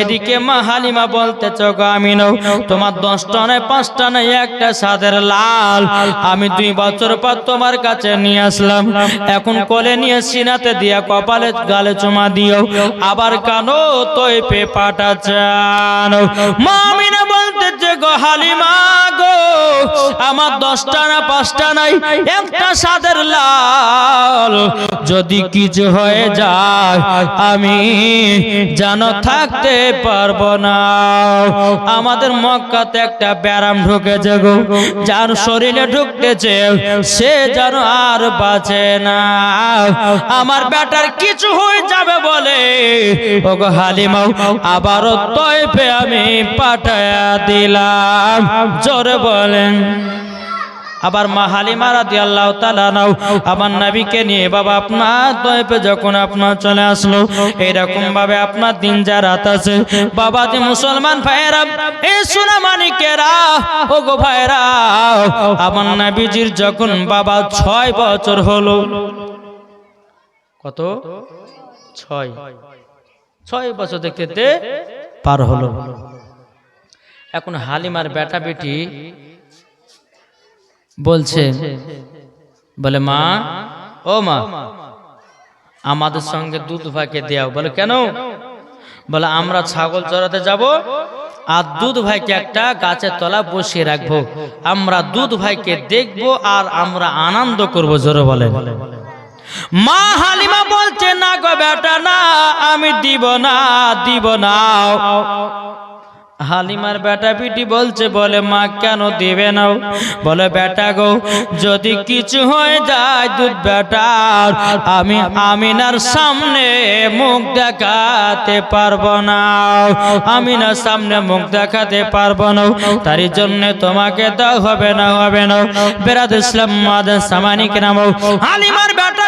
এদিকে মা হালিমা বলতে চোখ আমি নৌ তোমার দশটা নয় পাঁচটা নয় একটা সাদের লাল। আমি দুই বছর পর তোমার কাছে নিয়ে আসলাম। এখন কোলে নিয়ে সিনাতে দিয়া কপালে গালে চুমা দিও। আবার কানো তোই পে পাটা চানো মা বলতেছে গো হালিমা গো, আমার দশটা না পাঁচটা নাই, একটা সাদের লাল। যদি কিছু হয়ে যায়, আমি জানো থাকতে পারব না। আমাদের মক্কাতে একটা ব্যারাম ঢুকেছে গো, যার শরীরে ঢুকতেছে, সে যেন আর বাঁচে না। আমার বেটার কিছু হয়ে যাবে বলে ও গো হালিমাও, আবারও তয়ফে আমি পাঠায়া দিলাম। জোরে বলেন। আবার মা হালিমা রাদি আল্লাহ নাও, আমার নবীকে নিয়ে বাবা আপনার তয়পে যখন আপনার চলে আসলো এরকম ভাবে আপনার দিন যা রাত আছে। বাবা যে মুসলমান ভাইয়েরা, এ সোনা মানিকেরা ও গো ভাইরা আমার নাবিজির যখন বাবা ছয় বছর হলো, কত? ছয়। ছয় বছর দেখতে পার হলো। এখন হালিমার বেটা বেটি বলছে, বলে, মা, ও মা, আমাদের সঙ্গে দুধ ভাইকে দেও। বলে, কেন? বলে, আমরা ছাগল চড়াতে যাব আর দুধ ভাইকে একটা গাছের তলা বসিয়ে রাখব। আমরা দুধ ভাইকে দেখব আর আমরা আনন্দ করব। জোরে বলে মা হালিমা বলছে, না গো বেটা, না, আমি দিব না দিব না। হালিমার বেটা পিটি বলছে, বলে, মা, কেন দিবে না বলে, বেটা গো, যদি কিছু হয়ে যায় দুধ বেটার, আমি আমিনার সামনে মুখ দেখাতে পারব না আমিনার সামনে মুখ দেখাতে পারব না তার জন্য তোমাকে দাও হবে না হবে না বেরাদ ইসলাম মাদের সামানিক নাম হালিমার বেটা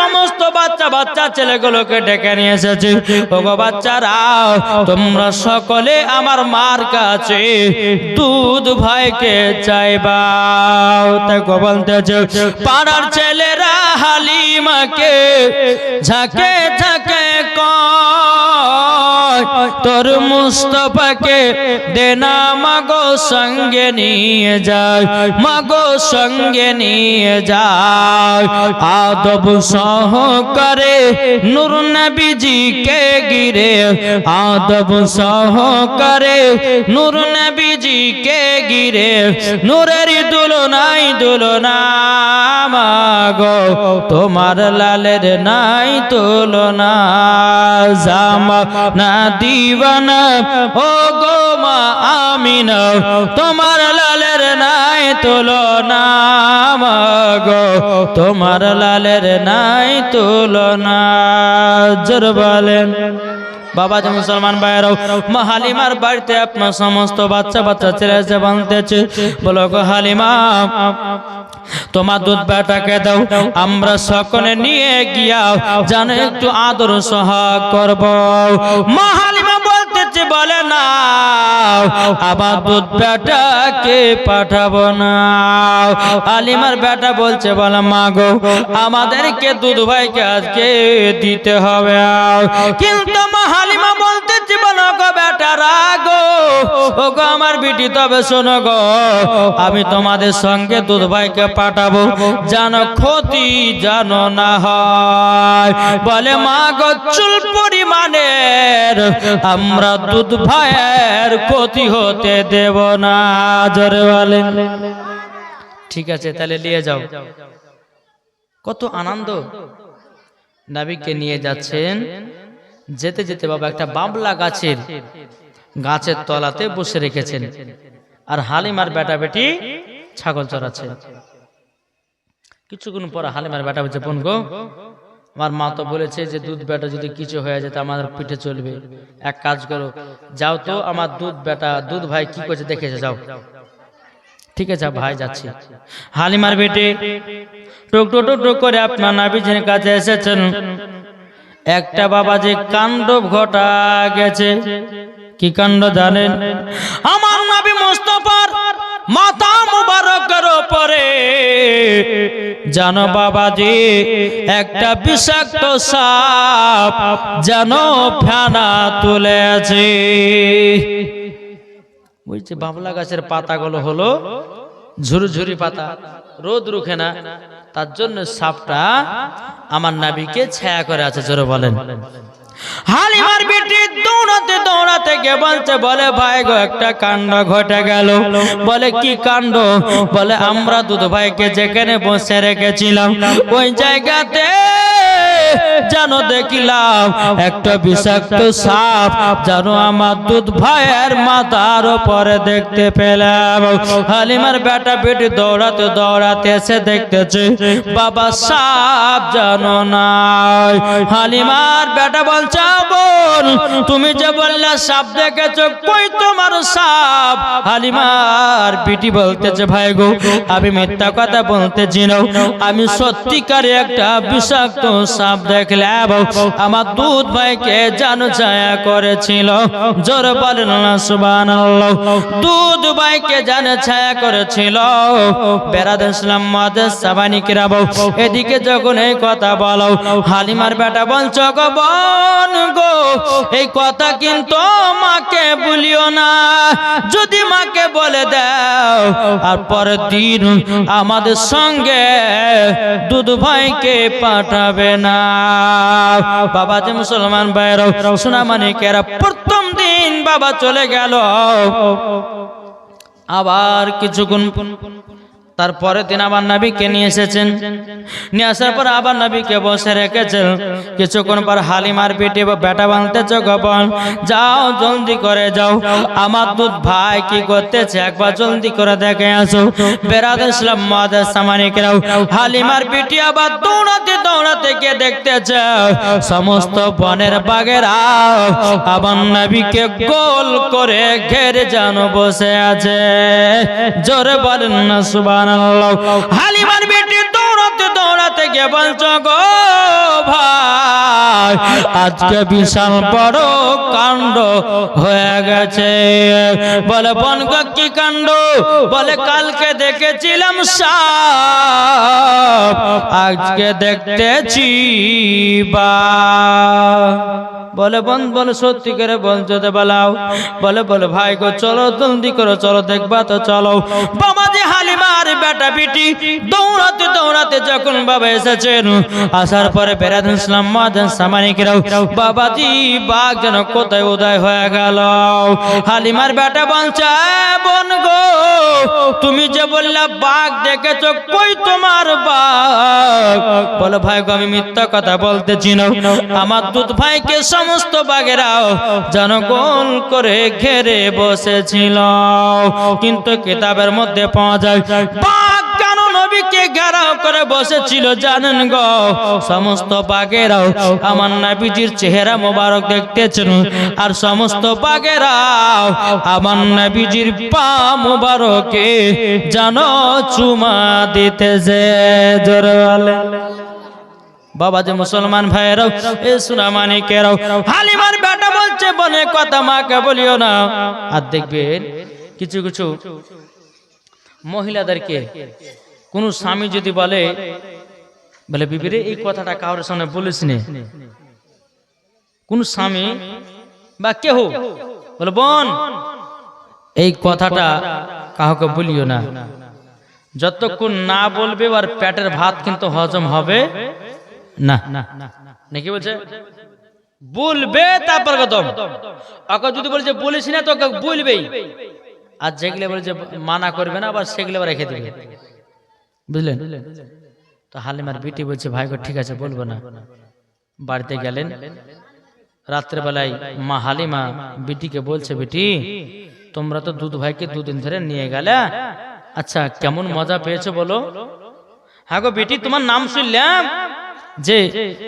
সমস্ত বাচ্চা বাচ্চা ছেলেগুলোকে ডেকে নিয়ে এসেছি। ওগো বাচ্চারা, তোমরা সকলে আমার মার কাছে দুধ ভাইকে চাইবাও তাই গো বলতেছে, পাড়ার ছেলেরা হালিমাকে ঝাঁকে ঝাঁকে কয় তোর মুস্তফাকে দেনা মাগো সঙ্গে নিয়ে যায়, মাগো সঙ্গে নিয়ে যায়। আদব সহ করে নূর নবীজিকে গিরে, আদব সহ করে নূর নবীজিকে গিরে, নূরের দুলনাই দুলনা মাগো, তোমার লালের নাই তুলনা। জামা না দিবানা ও গো মা আমিনা, তোমার লালের নাই তুলনা মাগো, তোমার লালের নাই তুলনা। জোর বলেন। বাবা যে মুসলমান ভাইয়েরাও মা হালিমার বাড়িতে আপনার সমস্ত বাচ্চা বাচ্চা ছেলে এসে বানতেছে বলো গো হালিমা, তোমার দুধ বেটাকে দাও, আমরা সকলে নিয়ে গিয়া জানো একটু আদর সহাগ করব। মা হালিমা বলতেছে, বলে না আবার দুধ বেটাকে পাঠাবো না। আলিমার বেটা বলছে, বলে মা গো, আমাদেরকে দুধ ভাইকে আজকে দিতে হবে। কিন্তু মা আমি তোমাদের সঙ্গে দুধ ভাইকে পাঠাবো। জানো ক্ষতি জানো না হয়। বলে, মা গো পরিমাণের আমরা দুধ ভাইয়ের ক্ষতি হতে দেব না। জোরে বলে। ঠিক আছে, তাহলে নিয়ে যাও। কত আনন্দ। নাবিককে নিয়ে যাচ্ছেন। যেতে যেতে বাবা একটা বাবলা গাছের গাছের তলাতে বসে রেখেছেন। আর হালিমার বেটা বেটি ছাগল চড়াচ্ছে। কিছুক্ষণ পর হালিমার বেটা বলছে, বোন গো, আমার মা তো বলেছে যে দুধ বেটা যদি কিছু হয়ে যায় তা আমাদের পিঠে চলবে। এক কাজ করো, যাও তো আমার দুধ বেটা, দুধ ভাই কি করছে দেখেছে যাও। ঠিক আছে ভাই যাচ্ছি। হালিমার বেটে টুক টুক টুক টুক করে আপনার নাবিজের কাছে এসেছেন। একটা বাবা যে কাণ্ড ঘটা গেছে। কি কাণ্ড জানেন? আমার নাবি মোস্তফার মাথা মুবারকের ওপরে। জানো বাবাজি, একটা বিষাক্ত সাপ জানো ফেনা তুলেছে। বুঝছি বাবলা গাছের পাতাগুলো হলো ঝুরঝুরি পাতা, রোদ রুখে না, তার জন্য সাপটা আমার নাবিকে ছায়া করে আছে, জোরে বলেন। হালিমার বেটি দৌড়াতে দৌড়াতে গে বলছে, বলে, ভাই গো, একটা কাণ্ড ঘটে গেল। বলে, কি কাণ্ড? বলে, আমরা দুধ ভাইকে যেখানে বসে রেখেছিলাম, ওই জায়গাতে জানো দেখিলাম একটা বিষাক্ত সাপ জানো আমার দুধ ভাইয়ের মাথার উপরে দেখতে পেলাম। হালিমার বেটা বেটি দৌড়াতে দৌড়াতে এসে দেখতেছে, বাবা সাপ জানো নাই। হালিমার বেটা বলছে বোন তুমি যে বললে সাপ দেখেছ কই তোমার সাপ? হালিমার পিটি বলতেছে ভাই গো আমি মিথ্যা কথা বলতেছি না। আমি সত্যিকারে একটা বিষাক্ত সাপ দেখলাম। আমার দুধ ভাইকে জানো ছায়া করেছিল। জোর বলেন না সুবহানাল্লাহ। দুধ ভাইকে জানে ছায়া করেছিল। বেড়াদ ইসলাম মাদের সাবানি কিরাবো। এদিকে যখন এই কথা বলো হালিমার বেটা বলছ গো বোন গো, এই কথা কিন্তু মাকে বলিও না। যদি মাকে বলে দাও, আর পরের দিন আমাদের সঙ্গে দুধ ভাইকে পাঠাবে না। বাবা যে মুসলমান ভাইরাও সোনা মানিকেরা প্রথম দিন বাবা চলে গেল। আবার কিছুক্ষণ তারপরে দিন আবার নবীকে নিয়ে এসেছেন। নিয়ে আসার পর আবার নবীকে বসে রেখেছেন কিছুক্ষণ পর হালিমার পিঠে বেটা বাঁধতেছ গোপন যাও, জলদি করে যাও। আমার দুধ ভাই কি করতেছে? একবার জলদি করে দেখে আসো। বেরাদ ইসলাম মাদের সামানিকরাও। হালিমার পিঠে আবার দৌড়াতে দৌড়াতে গিয়ে দেখতেছে, সমস্ত বনের বাগেরা আবার নবীকে গোল করে ঘেরে যেন বসে আছে। জোরে বলেন না সুবান হালিমার বেটি দৌড়াতে দৌড়াতে গিয়ে বলছো, গো ভাই, আজকে বিশাল বড় কাণ্ড হয়ে গেছে। বলে কি কাণ্ড? বলে, কালকে দেখেছিলাম আজকে দেখতেছি বা বলে, বন, বলে, সত্যি করে বলছো বলাও। বলে বলে, ভাই গো, চলো, জলদি করো চলো, দেখবা তো, চলো। বাবাজি হালিমার বেটা বিটি দৌড়াতে দৌড়াতে যখন বাবা এসেছেন, আসার পরে বেড়াদ ইসলাম মাদান সামানিকরাও, বাবাজি, বাঘ যেন কোথায় উদয় হয়ে গেল? হালিমার বেটা বলছে বন গো, তুমি যে বললা বাঘ দেখেছ, কই তোমার বাঘ? বলে, ভাই গো, আমি মিথ্যা কথা বলতেছি না। আমার দুধ ভাইকে সমস্ত বাঘেরাও জনগণ করে ঘেরে বসেছিল। কিন্তু কিতাবের মধ্যে পাওয়া যায় নবীকে ঘেরাও করে বসেছিল, জানেন গো? সমস্ত বাঘেরাও আমার নবীজির চেহারা মোবারক দেখতেছেন। আর সমস্ত বাঘেরাও আমার নবীজির পা মোবারকে জানো চুমা দিতেছে। জোরে বলে বাবা যে মুসলমান ভাইয়েরাও, এ সুনামানিকেরাও হালিমার বেটা বলছে, বনে কথা মাকে বলিও না। আর দেখবেন, কিছু কিছু মহিলাদেরকে কোন স্বামী যদি বলে বলে বিবিরে এই কথাটা কারোর সামনে বলিস নে। কোন স্বামী বা কেহ বলে, বোন, এই কথাটা কাউকে বলিও না। যতক্ষণ না বলবে আর পেটের ভাত কিন্তু হজম হবে না। নাকি বলছে? বলবে, তারপর কদম। ওকে যদি বলছে বলিস না, তোকে বলবেই। আর যেগুলো বলছে মানা করবে না, আবার সেগুলো রেখে দেবে। বুঝলেন? তো হালিমার বিটি বলছে, ভাই গো, ঠিক আছে, বলব না। বাড়িতে গেলেন। রাত্রেবেলায় মা হালিমা বিটিকে বলছে, বেটি, তোমরা তো দুধ ভাইকে দুদিন ধরে নিয়ে গেলে। আচ্ছা কেমন মজা পেয়েছ বলো? হ্যাঁ গো বিটি, তোমার নাম শুনলাম। যে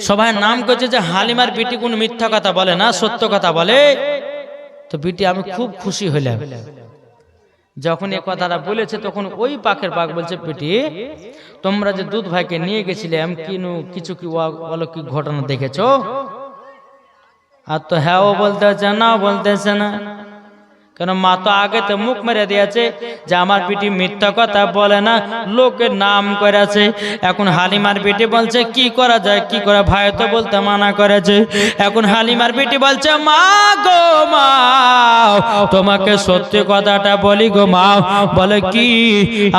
সবাই নাম করছে যে হালিমার বিটি কোন মিথ্যা কথা বলে না, সত্য কথা বলে। তো বিটি, আমি খুব খুশি হইলাম। যখন এ কথাটা বলেছে, তখন ওই পাখের পাখ বলছে, পেটি, তোমরা যে দুধ ভাইকে নিয়ে গেছিলাম কিনু, কিছু কি অলৌকিক ঘটনা দেখেছ? আর তো হ্যাঁ ও হচ্ছে না, বলতেছে না। কেন মা তো আগে তো মুখ মেরে দিয়েছে, যে আমার পিটি মিথ্যা কথা বলে না, লোকের নাম করেছে। এখন হালিমার পিটি বলছে, কি করা যায়, কি করা ভাই তো বলতে মানা করেছে। এখন হালিমার পিটি বলছে, মা গো, মা, তোমাকে সত্যি কথাটা বলি গো, মা। বলে কি,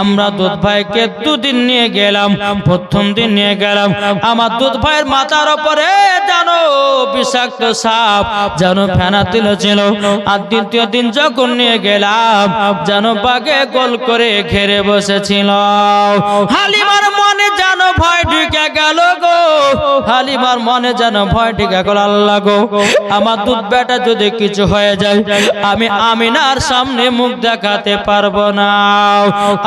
আমরা দুধ ভাইকে দুদিন নিয়ে গেলাম, প্রথম দিন নিয়ে গেলাম। আমার দুধ ভাইয়ের মাথার ওপরে জানো বিষাক্ত সাপ যেন ফেনা তুলে ছিল আর দ্বিতীয় দিন যখন নিয়ে গেলাম, যেন বাগে গোল করে ঘেরে বসেছিল হালিমার মনে যেন ভয় ঢুকে গেল গো। হালিমার মনে যেন ভয় ঢুকে গেল, আল্লাহ গো, আমার দুধ বেটা যদি কিছু হয়ে যায়, আমি আমিনার সামনে মুখ দেখাতে পারব না।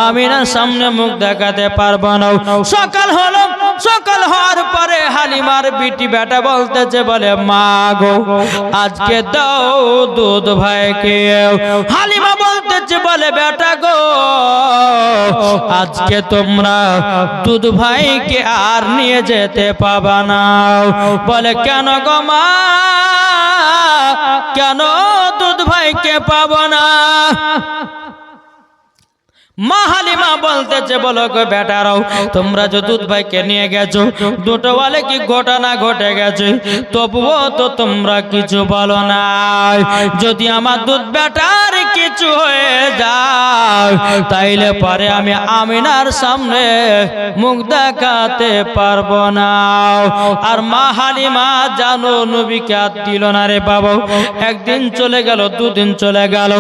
আমিনার সামনে মুখ দেখাতে পারব না। সকাল হলো সকাল হওয়ার পরে হালিমার বিটি বেটা বলতেছে, বলে, মা গো, আজকে দাও দুধ ভাইকে হালিমা বলতেছে, বলে, বেটা গো, আজকে তোমরা দুধ ভাইকে আর নিয়ে যেতে পাবা না। বলে, কেন গো মা, কেন দুধ ভাইকে পাবো না? মা হালিমা বলতেছে, বলো গো বেটারাও, তোমরা যে দুধ ভাইকে নিয়ে গেছো, দুটো বলে কি ঘটনা ঘটে গেছে? তবুও তো তোমরা কিছু বলো না যদি আমার দুধ বেটার কিছু হয়ে যায়, তাইলে পরে আমি আমিনার সামনে মুখ দেখাতে পারব না। আর মা হালিমা জানো নবীকে আর দিল না রে বাবা। একদিন চলে গেল, দুদিন চলে গেল,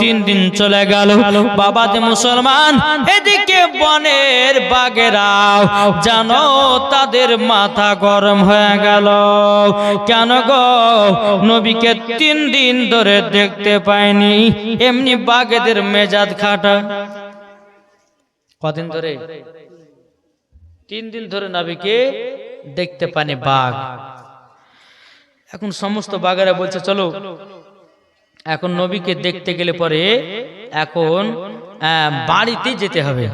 তিন দিন চলে গেল। বাবা যে মুসলমান এদিকে বনের বাগেরাও, জানো তাদের মাথা গরম হয়ে গেল। কেন গো? নবীকে তিন দিন ধরে দেখতে পাইনি, এমনি বাগেদের মেজাজ খাটা। কদিন ধরে? তিন দিন ধরে নবীকে দেখতে পানি বাঘ। এখন সমস্ত বাঘেরা বলছে, চলো, এখন নবীকে দেখতে গেলে পরে এখন বাড়িতে যেতে হবে।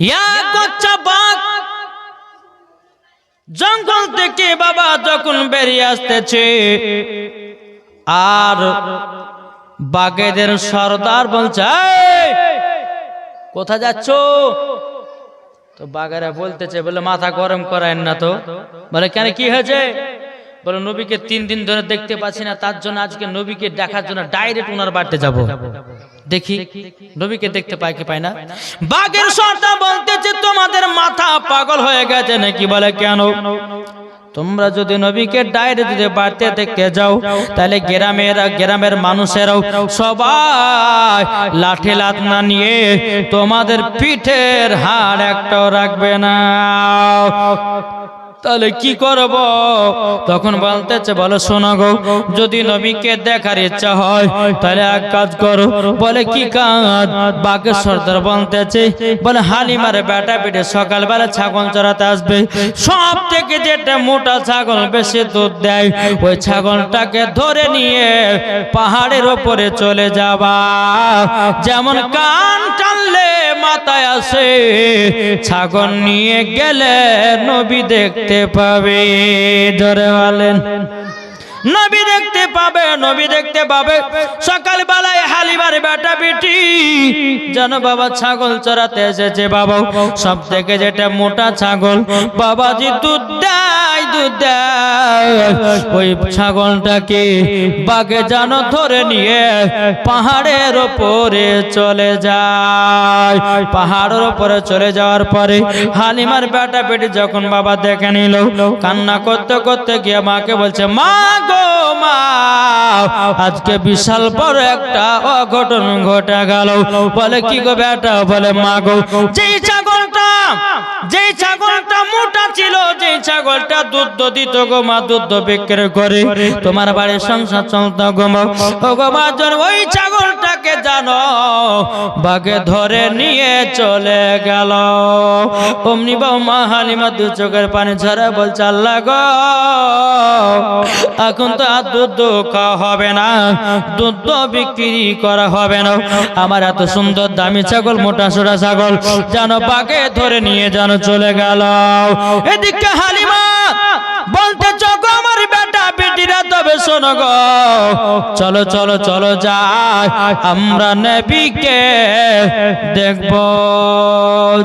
ইয়া জঙ্গল থেকে বাবা যখন বেরিয়ে আসতেছে আর বাঘেদের সর্দার বলছে "এই, কোথায় যাচ্ছ? তো বাঘেরা বলতেছে বলে মাথা গরম করায় না তো। বলে কেন কি হয়েছে? বলে, নবীকে তিন দিন ধরে দেখতে পাচ্ছি না, তার জন্য আজকে নবীকে দেখার জন্য ডাইরেক্ট ওনার বাড়িতে যাব। দেখি, নবীকে দেখতে পাই কি পাই না? বাঘের সর্দার বলতেছে তোমাদের মাথা পাগল হয়ে গেছে নাকি? বলে, কেন? তোমরা যদি নবীকে ডাইরে যদি বাড়তে দেখতে যাও, তাহলে গ্রামের গ্রামের মানুষেরাও সবাই লাঠি লাত না নিয়ে তোমাদের পিঠের হাড় একটাও রাখবে না। তাহলে কি করব? তখন বলতেছে, বলো, শোনা গো, যদি নবীকে দেখার ইচ্ছা হয়, তাহলে এক কাজ করো। বলে, কি কাজ? বাঘের সর্দার বলতেছে, বলে, হালিমার বেটা পেটে সকালবেলা ছাগল চড়াতে আসবে। সব থেকে যেটা মোটা ছাগল বেশি দুধ দেয়, ওই ছাগলটাকে ধরে নিয়ে পাহাড়ের ওপরে চলে যাবা। যেমন কান টানলে মাথায় আসে, ছাগল নিয়ে গেলে নবী দেখতে পাবে ধরে বলেন নবী দেখতে পাবে, নবী দেখতে পাবে। সকাল বেলায় হালিবার বেটা বেটি, যেন বাবা ছাগল চড়াতে এসেছে বাবা সব থেকে যেটা মোটা ছাগল, বাবাজি দুধ দেয়। ওই ছাগলটাকে বাঘে যেন ধরে নিয়ে পাহাড়ের ওপরে চলে যায়। পাহাড়ের ওপরে চলে যাওয়ার পরে হালিমার বেটা বেটি যখন বাবা দেখে নিল, কান্না করতে করতে গিয়ে মাকে বলছে, মা গো মা, আজকে বিশাল বড় একটা অঘটন ঘটে গেল। বলে, কি গো বেটা? বলে, মা গো, যেই ছাগলটা যেই ছাগলটা মোটা ছিল যেই ছাগলটা দুধ দিত গো মা, দুধ বিক্রি করে। তোমার বাড়ির সংসার চলত গো মা। জন ওই ছাগলটাকে জানো, বাগে ধরে নিয়ে চলে গেল। অমনি মা হালিমা দু চোখের পানি ঝরা বলছে, আল্লাহ গো, এখন তো আর দুধ খাওয়া হবে না। দুধ বিক্রি করা হবে না। আমার এত সুন্দর দামি ছাগল, মোটা সোটা ছাগল। যেন বাগে ধরে নিয়ে যেন চলে গেল। এদিকে হালিমা বলতে চোখ আমার বেটা বেটিরা, তবে শোনো গো। চলো চলো চলো যাই, আমরা নবীকে দেখব।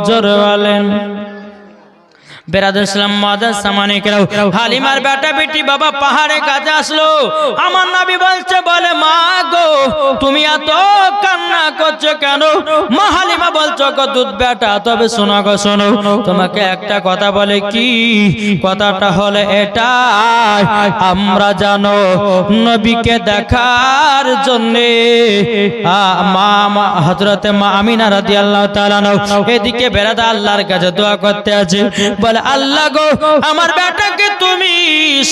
জোরে বলেন। তোমাকে একটা কথা বলে কি? কথাটা হলে এটাই, আমরা জানো নবীকে দেখার জন্যে মা হজরতে মা আমিনা রাদিয়াল্লাহু এদিকে বেরাদা আল্লাহর কাছে দোয়া করতে আছে। বলে, আল্লাহ গো, আমার বেটাকে তুমি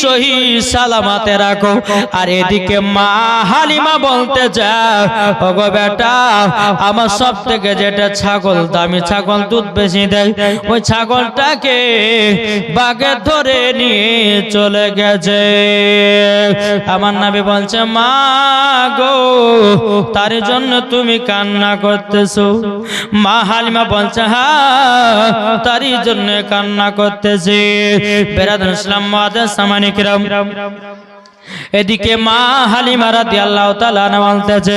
সহি সালামাতে রাখো। আর এদিকে মা হালিমা বলতে যাও ওগো বেটা, আমার সব থেকে যেটা ছাগল, দামি ছাগল দুধ বেশি দেয়, ওই ছাগলটাকে বাগে ধরে নিয়ে চলে গেছে। আমার নাবি বলছে, মা গো, তার জন্য তুমি কান্না করতেছো। মা হালিমা বলছে হ্যাঁ তারই জন্য কান্না করতেছে। বেরাদ ইসলাম মাদের সামানিকরাম এদিকে মা হালিমা রাদিয়াল্লাহু তাআলা বলতেছে,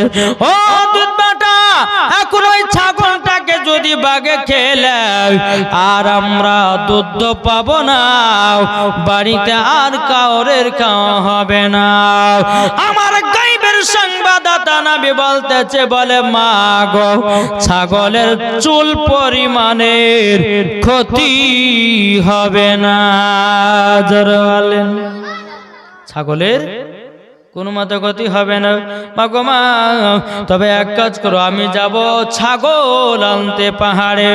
ও দুধ বাটা, এখন ওই ছাগলটাকে যদি বাগে খেলে, আর আমরা দুধ পাবো না, বাড়িতে আর কাউরের খাওয়া হবে না। আমার বলে, মা গো, ছাগলের চুল পরিমাণের ক্ষতি হবে না। ছাগলের কোনো মতে গতি হবে না। মা গো, মা, তবে এক কাজ করো, আমি যাব ছাগল আনতে পাহাড়ে।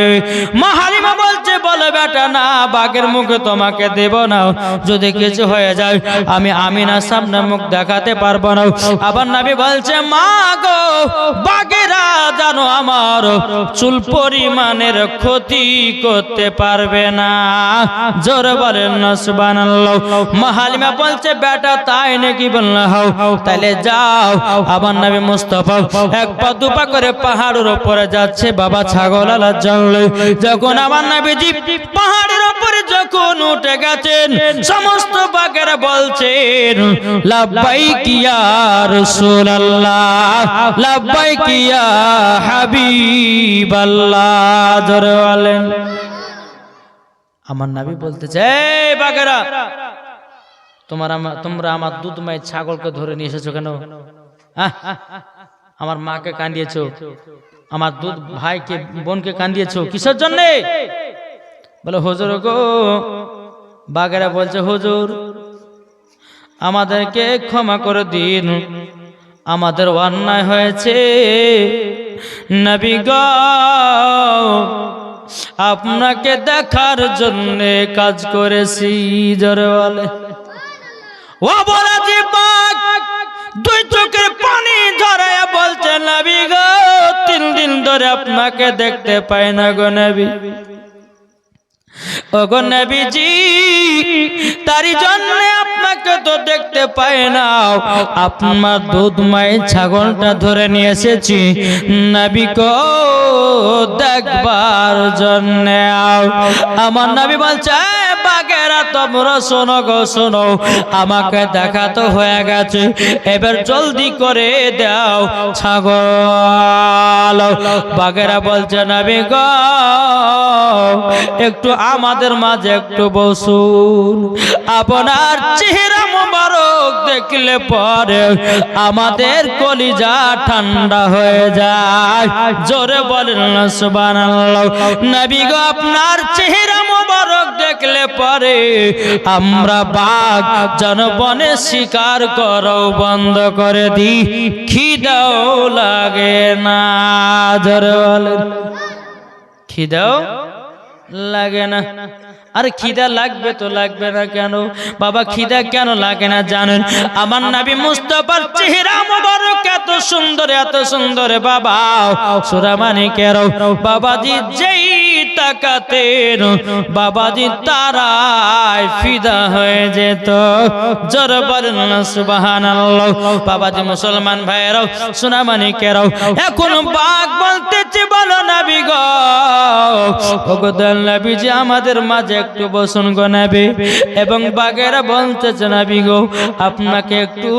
মা বলে বেটা না, বাঘের মুখে তোমাকে দেব না। যদি কিছু হয়ে যায়, আমি আমিনা সামনে মুখ দেখাতে পারব না। আবার নাবি বলছে, মা গো, বাঘেরা জানো আমার চুল পরিমাণের ক্ষতি করতে পারবে না। জোরে বলেন না, সুবহানাল্লাহ। মা বলছে, বেটা, তাই নাকি বললা হাও? তাহলে যাও। আবার নবী মুস্তাফা এক পা দুপা করে পাহাড়ের উপরে যাচ্ছে, বাবা, ছাগল আলার জানলে যখন আমার নবীজি পাহাড়ের উপরে যখন উঠে গেছেন, সমস্ত বাগেরা বলছেন, লাব্বাইক ইয়া রাসূলুল্লাহ, লাব্বাইক ইয়া হাবিবাল্লাহ জোরে বলেন আমার নাবি বলতেছে, এই বাগেরা, তোমার তোমরা আমার দুধ মায়ের ছাগলকে ধরে নিয়ে এসেছ কেন? আমার মাকে কান্দিয়েছো, আমার দুধ ভাইকে, বোনকে কান্দিয়েছো, কিসের জন্য বলে, হুজুর গো, বাগেরা বলছে, হুজুর, আমাদেরকে ক্ষমা করে দিন। আমাদের অন্যায় হয়েছে। নবী আপনাকে দেখার জন্য কাজ করেছি, জোরে বলে। ও বলা যে দুই চোখের পানি ঝরায় বলছে, নবী গো, তিন দিন ধরে আপনাকে দেখতে পাই না গো, নবী। ওগো নবীজি, তারই জন্য আপনাকে তো দেখতে পাই না আপনার দুধ মায়ের ছাগলটা ধরে নিয়ে এসেছি। নবী কো দেখবার জন্য আমার নবী বলছে "এ তোমরা শোনো গো, শোনো। আমাকে দেখা তো হয়ে গেছে। এবার জলদি করে দাও ছাগল। বাঘেরা বলছে, নবী গো, একটু আমাদের মাঝে একটু বসুন। আপনার চেহারা মোবারক দেখলে পরে আমাদের কলিজা ঠান্ডা হয়ে যায়। জোরে বলেন, সুবহানাল্লাহ। নবী গো, আপনার চেহারা মোবারক দেখলে পরে আমরা বাঘ জনবনে শিকার করো, বন্ধ করে দি খিদাও লাগে না খিদাও লাগে না। আর খিদা লাগবে তো লাগবে না কেন? বাবা, খিদা কেন লাগে না জানেন? আমার নাবি মুস্তফার চেহারা মোবারক এত সুন্দর এত সুন্দর, বাবা। সুরামানি কেরো বাবাজি যেই তাকাতেন বাবাজি তারায় ফিদা হয়ে যেত। জোর বলেন না বাবাজি মুসলমান ভাইয়েরাও, সোনামানিকেরাও, এখন বাঘ বলতেছে, বলো আমাদের মাঝে একটু বসুন গো নাবি। এবং বাঘেরা বলতেছে, নাবি গো, আপনাকে একটু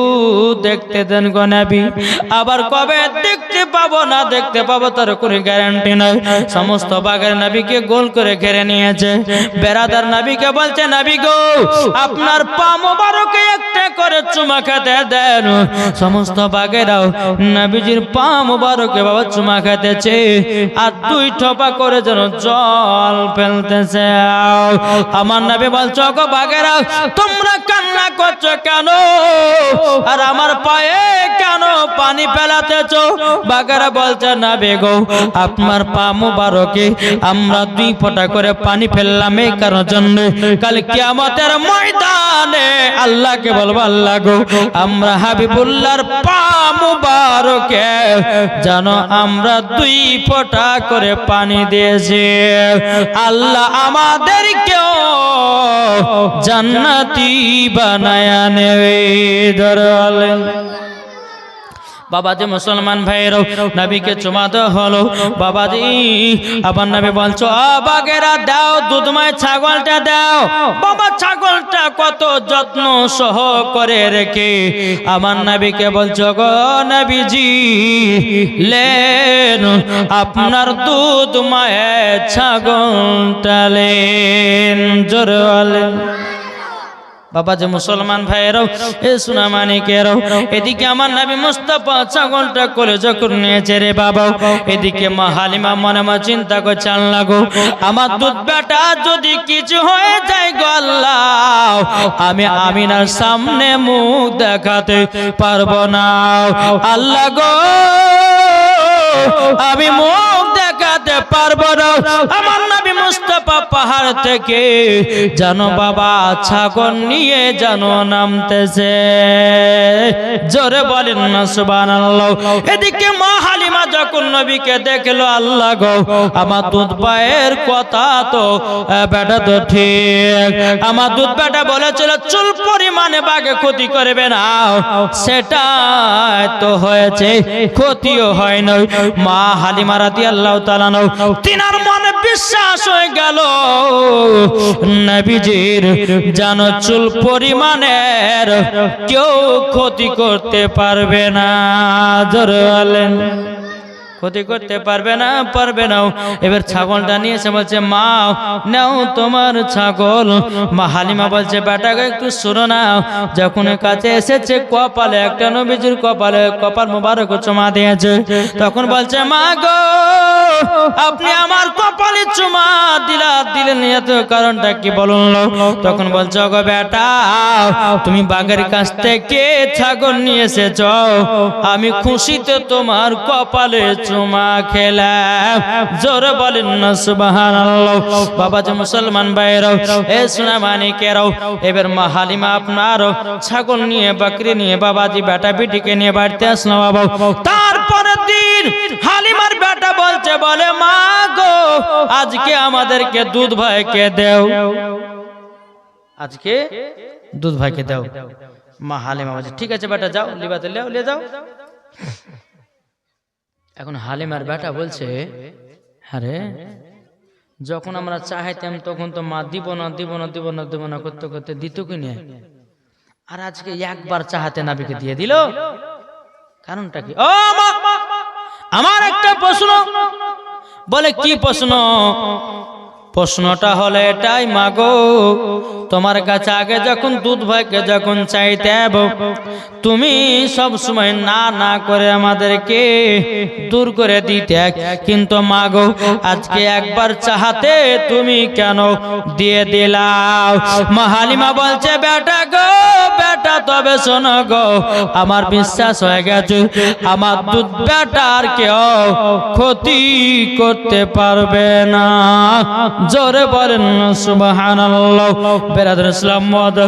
দেখতে দেন গো নাবি। আবার কবে দেখতে পাবো, না দেখতে পাবো, তার কোনো গ্যারান্টি নাই। সমস্ত বাঘের নাবিকে গোল করে ঘেরে নিয়েছে। বেড়াদার নাবিকে বলছে, নাবি গো, আপনার পা একটা করে চুমা খেতে দেন। সমস্ত বাঘেরাও নাবিজির পা বাবা চুমা খেতেছে। আর দুই ঠোপা করে যেন জল ফেলতেছে। আমার নাবি বলছো গো বাঘেরা তোমরা কান্না করছ কেন? আর আমার পায়ে কেন পানি ফেলাতেছ? বাঘেরা বলছে না বেগো আপনার পা মুবারকে, আমরা দুই ফোঁটা করে পানি ফেললাম এই কারণ জন্য। কাল কিয়ামতের ময়দানে আল্লাহকে বলব, আল্লাহ গো, আমরা হাবিবুল্লাহর পা মুবারকে জানো আমরা দুই ফোঁটা করে পানি দিয়েছে। আল্লাহ আমাদেরকেও জান্নাতি বানায়া নেবে। ধরলেন বাবাজি মুসলমান ভাইয়েরও নবীকে চুমা দেওয়া হলো। বাবাজি, আবার নবী বলছো বাগেরা দাও, দুধময় ছাগলটা দাও। বাবা, ছাগলটা কত যত্ন সহ করে রেখে। আমার নবীকে বলছো, গো নবীজি, লেন, আপনার দুধ মায়ের ছাগলটা লেন, জোর বাবা যে মুসলমান ভাইয়েরাও, এ সুনামানিকেরাও, এদিকে আমার নাবি মুস্তাফা ছাগলটা করে যখন নিয়েছে রে বাবা, এদিকে মা হালিমা মনে মা চিন্তা করছে, আল্লাহ গো, আমার দুধ বেটা যদি কিছু হয়ে যায় গো আল্লাহ, আমি আমিনার সামনে মুখ দেখাতে পারব না। আল্লাহ গো, আমি মুখ দেখাতে পারব না। আমার নবী মুস্তাফা পাহাড় থেকে, জানো বাবা, ছাগল নিয়ে জানো নামতেছে। জোরে বলেন না, সুবহানাল্লাহ। এদিকে মা হালিমা যখন নবীকে দেখল, আল্লাহ গো, আমার দুধ পায়ের কথা তো বেটা তো ঠিক। আমার দুধ বেটা বলেছিল, চুল পরিমাণে বাগে ক্ষতি করবে না। সেটা তো হয়েছে, ক্ষতিও হয় নাই। মা হালিমা রাদি আল্লাহ তিনার মনে বিশ্বাস হয়ে গেল। নবীজির জানো চুল পরিমাণের কেউ ক্ষতি করতে পারবে না। জোরে ক্ষতি করতে পারবে না পারবে না। এবার ছাগলটা নিয়ে এসে বলছে, মা, নাও তোমার ছাগল। মা হালিমা বলছে বেটাকে একটু শুনো না। যখন কাছে এসেছে কপালে, একটা নবীজির কপালে কপাল মোবারক চুমা দিয়েছে। তখন বলছে, মা গো, আপনি আমার কপালে চুমা দিলা, দিলেন এত কারণটা কি বলুন? তখন বলছো গো বেটা, তুমি বাঘের কাছ থেকে ছাগল নিয়ে এসেছ। আমি খুশিতে তোমার কপালে চুমা খেলাম জোর বলেন না, সুবহানাল্লাহ। বাবা যে মুসলমান ভাইরাও এ সোনা মানিকেরাও এবার মা হালিমা আপনার ছাগল নিয়ে, বাকরি নিয়ে, বাবাজি বেটা বেটিকে নিয়ে বাড়িতে আসলো বাবা। তারপরের দিন হালিমার বেটা বলছে, বলে, মা গো, আজকে আমাদেরকে দুধ ভাইকে দেও। আজকে দুধ ভাইকে দাও। মা হালিমা বলছে, ঠিক আছে বেটা, যাও, লিবাতে লেও লিয়ে যাও। এখন হালিমার বেটা বলছে, আরে, যখন আমরা চাইতাম তখন তো মা দিব না দিব না দিব না দিব না করতে করতে দিত কি নিয়ে আর আজকে একবার চাহাতে নাবিকে দিয়ে দিল। কারণটা কি? আমার একটা প্রশ্ন। বলে, কি প্রশ্ন? প্রশ্নটা হলে এটাই, মাগো। তোমার কাছে আগে যখন দুধ ভাইকে যখন চাইতে তুমি সব সময় না না করে আমাদেরকে দূর করে দিতে। কিন্তু মাগো, আজকে একবার চাহাতে তুমি কেন দিয়ে দিলাও মাহালিমা বলছে, বেটা গো, বেটা, তবে শোনো গো, আমার বিশ্বাস হয়ে গেছে, আমার দুধ বেটা আর কেউ ক্ষতি করতে পারবে না। জোরে বলেন সুবহানাল্লাহ। বেরাদুল ইসলাম মদ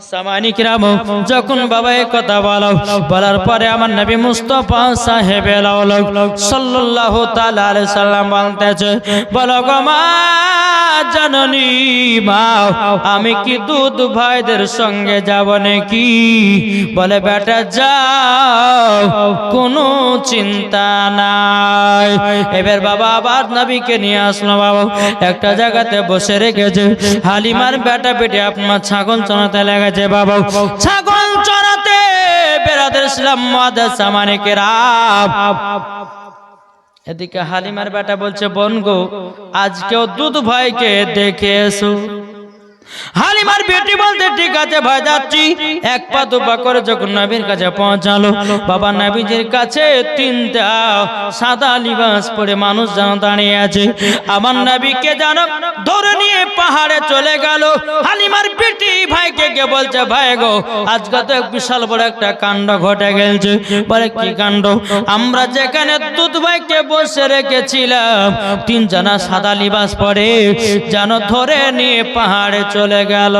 সামানিক রাম যখন বাবা কথা বলো, বলার পরে আমার নবী মুস্তফা সাহেব আলাইহি সাল্লাম বলতেছে, বলো মা জননী মা, আমি কি দুধ ভাইদের সঙ্গে যাব নাকি? বলে, বেটা যাও, কোনো চিন্তা নাই। এবার বাবা আবার নবীকে নিয়ে আসলো, বাবা। একটা জায়গাতে বসে রেখেছে, হালিমার বেটা বেটে আপনার ছাগল চড়াতে লেগেছে বাবা। ছাগল চড়াতে বেরাদের ইসলাম এদিকে হালিমার বেটা বলছে বনগো আজকেও দুধ ভাইকে দেখে এসো। হালিমার বেটি বলতে ঠিক আছে ভাই, যাচ্ছি। এক পা দু পা করে যখন নবীর কাছে পৌঁছালো, বাবা নবীজির কাছে তিনটা সাদা লিবাস পরে মানুষ যেন দাঁড়িয়ে আছে। আমার নবীকে যেন ধরে নিয়ে পাহাড়ে চলে গেল। হালিমার বেটি ভাইকে কে বলছে, ভাই গো, আজকে তো বিশাল বড় একটা কাণ্ড ঘটে গেছে বলে, কি কাণ্ড? আমরা যেখানে দুধ ভাইকে বসে রেখেছিলাম তিন জানা সাদা লিবাস পরে যেন ধরে নিয়ে পাহাড়ে চলে গেল।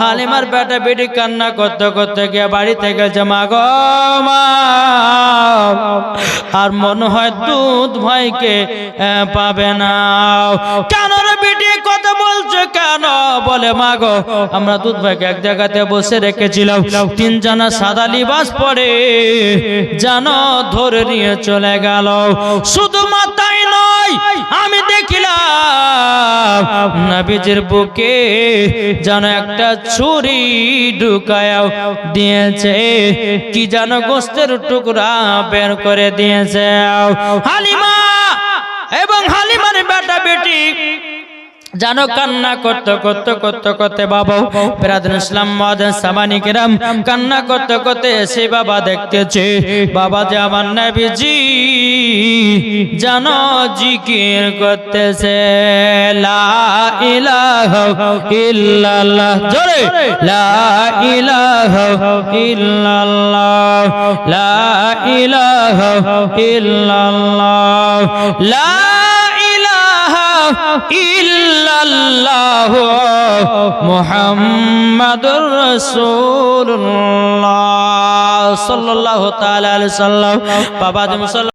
হালিমার বেটা বেটি কান্না করতে করতে গিয়ে বাড়িতে গেছে মা গো, মা। আর মনে হয় দুধ ভাইকে পাবে না। কেন বলছো কেন? বলে, মা গো, আমরা দুধ ভাইকে এক জায়গাতে বসে রেখেছিলাম। তিন জানা সাদা লিবাস পরে জানো ধরে নিয়ে চলে গেল। শুধু মাথায় নয় আমি দেখিলাম, নাবিজের বুকে যেন একটা ছুরি ঢুকায় দিয়েছে, কি যেন গোস্তের টুকরা বের করে দিয়েছে। হালিমা, এবং হালিমার বেটা বেটি জানো কান্না করতে করতে করতে করতে বাবা বেরাদুল ইসলাম মাদান সামানি কিরাম কান্না করতে করতে এসে বাবা দেখতেছে, বাবা যে আমার নবীজি, জানো জিকির করতেছে, লা ইলাহা ইল্লাল্লাহ, জোরে, লা ইলাহা ইল্লাল্লাহ, লা ইলাহা ইল্লাল্লাহ, লা ইল্লাল্লাহ মুহাম্মাদুর রাসূলুল্লাহ সাল্লাল্লাহু তাআলা আলাইহি সাল্লাম বাবা